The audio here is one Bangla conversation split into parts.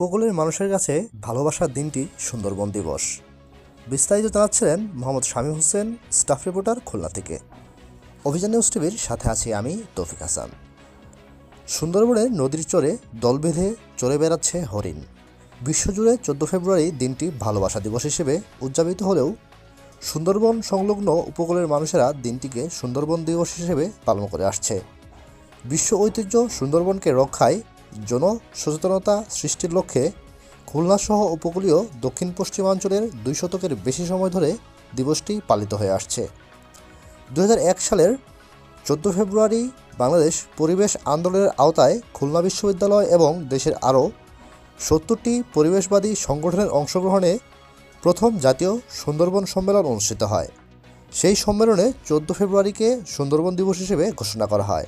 উপকূলের মানুষের কাছে ভালোবাসার দিনটি সুন্দরবন দিবস। বিস্তারিত জানাচ্ছিলেন মোহাম্মদ শামীম হোসেন, স্টাফ রিপোর্টার খুলনা থেকে। অভিযান নিউজ টিভির সাথে আছি আমি, তৌফিক হাসান। সুন্দরবনের নদীর চরে দল বেঁধে চড়ে বেড়াচ্ছে হরিণ। বিশ্বজুড়ে চোদ্দ ফেব্রুয়ারি দিনটি ভালোবাসা দিবস হিসেবে উদযাপিত হলেও সুন্দরবন সংলগ্ন উপকূলের মানুষেরা দিনটিকে সুন্দরবন দিবস হিসেবে পালন করে আসছে। বিশ্ব ঐতিহ্য সুন্দরবনকে রক্ষায় জন সচেতনতা সৃষ্টির লক্ষ্যে খুলনাসহ উপকূলীয় দক্ষিণ পশ্চিমাঞ্চলের দুই শতকের বেশি সময় ধরে দিবসটি পালিত হয়ে আসছে। দু হাজার এক সালের চোদ্দ ফেব্রুয়ারি বাংলাদেশ পরিবেশ আন্দোলনের আওতায় খুলনা বিশ্ববিদ্যালয় এবং দেশের আরও সত্তরটি পরিবেশবাদী সংগঠনের অংশগ্রহণে প্রথম জাতীয় সুন্দরবন সম্মেলন অনুষ্ঠিত হয়। সেই সম্মেলনে চোদ্দ ফেব্রুয়ারিকে সুন্দরবন দিবস হিসেবে ঘোষণা করা হয়।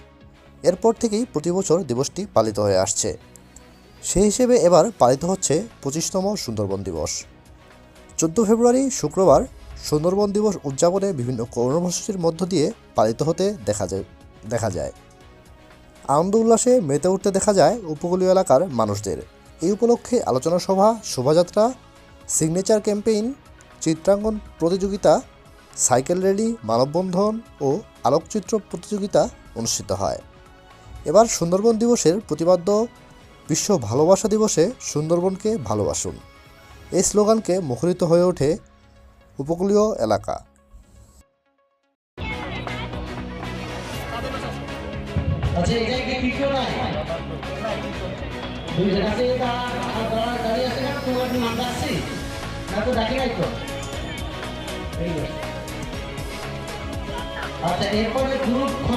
এরপর থেকেই প্রতি বছর দিবসটি পালিত হয়ে আসছে। সেই হিসেবে এবার পালিত হচ্ছে পঁচিশতম সুন্দরবন দিবস। চোদ্দ ফেব্রুয়ারি শুক্রবার সুন্দরবন দিবস উদযাপনে বিভিন্ন কর্মসূচির মধ্য দিয়ে পালিত হতে দেখা যায় দেখা যায়। আনন্দ উল্লাসে মেতে উঠতে দেখা যায় উপকূলীয় এলাকার মানুষদের। এই উপলক্ষে আলোচনা সভা, শোভাযাত্রা, সিগনেচার ক্যাম্পেইন, চিত্রাঙ্কন প্রতিযোগিতা, সাইকেল র্যালি, মানববন্ধন ও আলোকচিত্র প্রতিযোগিতা অনুষ্ঠিত হয়। এবার সুন্দরবন দিবসের প্রতিপাদ্য, বিশ্ব ভালোবাসা দিবসে সুন্দরবনকে ভালোবাসুন। এই স্লোগানকে মুখরিত হয়ে ওঠে উপকূলীয় এলাকা। আচ্ছা। আচ্ছা এরপরে গ্রুপ খ